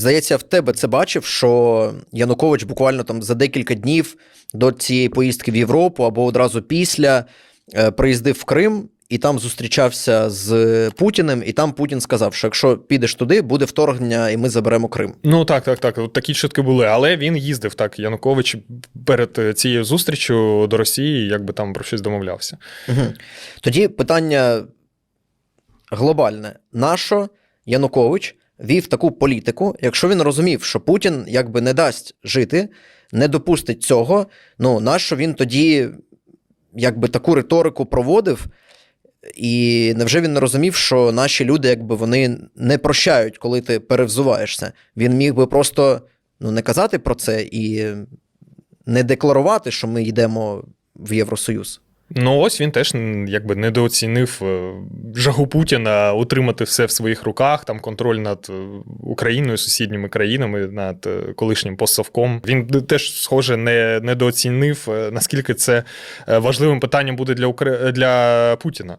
Здається, в тебе це бачив, що Янукович буквально там за декілька днів до цієї поїздки в Європу або одразу після е, приїздив в Крим і там зустрічався з Путіним, і там Путін сказав, що якщо підеш туди, буде вторгнення, і ми заберемо Крим. Ну так, так, так. От такі чутки були. Але він їздив так. Янукович перед е, цією зустрічю до Росії, якби там про щось домовлявся. Угу. Тоді питання глобальне: нащо Янукович вів таку політику, якщо він розумів, що Путін якби не дасть жити, не допустить цього, ну нащо він тоді якби таку риторику проводив? І невже він не розумів, що наші люди, якби вони не прощають, коли ти перевзуваєшся? Він міг би просто ну, не казати про це і не декларувати, що ми йдемо в Євросоюз. Ну, ось він теж якби недооцінив е, жагу Путіна утримати все в своїх руках, там контроль над е, Україною, сусідніми країнами, над е, колишнім постсовком. Він теж, схоже, не недооцінив, наскільки це важливим питанням буде для Укра... для Путіна.